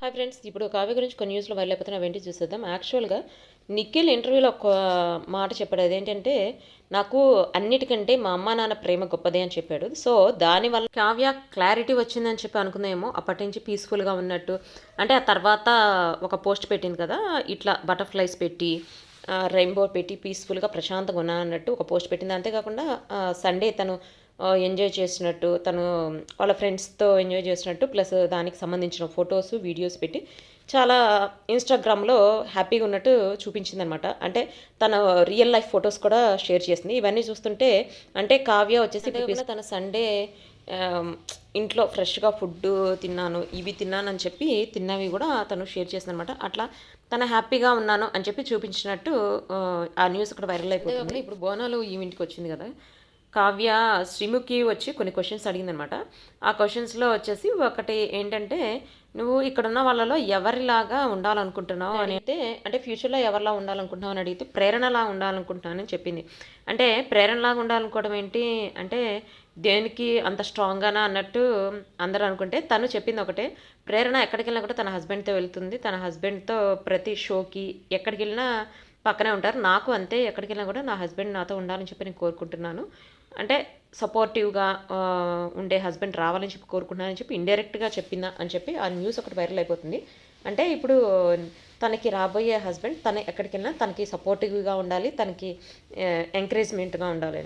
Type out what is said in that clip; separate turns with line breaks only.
Hi friends ఇప్పుడు కావ్య గురించి కొన్ని న్యూస్లో వైరల్ అయిపోతున్న వెంటనే చూసేద్దాం. యాక్చువల్గా నిఖిల్ ఇంటర్వ్యూలో ఒక మాట చెప్పాడు. అదేంటంటే నాకు అన్నిటికంటే మా అమ్మ నాన్న ప్రేమ గొప్పదే అని చెప్పాడు. సో దానివల్ల కావ్య క్లారిటీ వచ్చిందని చెప్పి అనుకుందేమో అప్పటి నుంచి పీస్ఫుల్గా ఉన్నట్టు. అంటే ఆ తర్వాత ఒక పోస్ట్ పెట్టింది కదా ఇట్లా బటర్ఫ్లైస్ పెట్టి రెయిన్బో పెట్టి పీస్ఫుల్గా ప్రశాంతంగా ఉన్నా అన్నట్టు ఒక పోస్ట్ పెట్టింది. అంతేకాకుండా సండే తను ఎంజాయ్ చేసినట్టు తను వాళ్ళ ఫ్రెండ్స్తో ఎంజాయ్ చేసినట్టు ప్లస్ దానికి సంబంధించిన ఫొటోస్ వీడియోస్ పెట్టి చాలా ఇన్స్టాగ్రామ్లో హ్యాపీగా ఉన్నట్టు చూపించింది అనమాట అంటే తన రియల్ లైఫ్ ఫొటోస్ కూడా షేర్ చేసింది. ఇవన్నీ చూస్తుంటే అంటే కావ్య వచ్చేసి తన సండే ఇంట్లో ఫ్రెష్గా ఫుడ్ తిన్నాను ఇవి తిన్నాను అని చెప్పి తిన్నవి కూడా తను షేర్ చేసింది అనమాట అట్లా తన హ్యాపీగా ఉన్నాను అని చెప్పి చూపించినట్టు ఆ న్యూస్ కూడా వైరల్ అయిపోతుంది. ఇప్పుడు బోనాలు ఈవెంట్కి వచ్చింది కదా. కావ్య శ్రీముఖి వచ్చి కొన్ని క్వశ్చన్స్ అడిగిందనమాట. ఆ క్వశ్చన్స్లో వచ్చేసి ఒకటి ఏంటంటే నువ్వు ఇక్కడున్న వాళ్ళలో ఎవరిలాగా ఉండాలనుకుంటున్నావు? అని అయితే అంటే ఫ్యూచర్లో ఎవరిలా ఉండాలనుకుంటున్నావు అని అడిగితే ప్రేరణలా ఉండాలనుకుంటున్నానని చెప్పింది. అంటే ప్రేరణలాగా ఉండాలనుకోవడం ఏంటి? అంటే దేనికి అంత స్ట్రాంగ్గానా అన్నట్టు అందరూ అనుకుంటే తను చెప్పింది ఒకటే ప్రేరణ ఎక్కడికి వెళ్ళినా కూడా తన హస్బెండ్తో వెళ్తుంది. తన హస్బెండ్తో ప్రతి షోకి ఎక్కడికి వెళ్ళినా పక్కనే ఉంటారు. నాకు అంతే ఎక్కడికి వెళ్ళినా కూడా నా హస్బెండ్ నాతో ఉండాలని చెప్పి నేను కోరుకుంటున్నాను. అంటే సపోర్టివ్గా ఉండే హస్బెండ్ రావాలని చెప్పి కోరుకుంటున్నానని చెప్పి ఇండైరెక్ట్గా చెప్పిందా అని చెప్పి ఆ న్యూస్ ఒకటి వైరల్ అయిపోతుంది. అంటే ఇప్పుడు తనకి రాబోయే హస్బెండ్ తన ఎక్కడికి వెళ్ళినా తనకి సపోర్టివ్గా ఉండాలి తనకి ఎంకరేజ్మెంట్గా ఉండాలి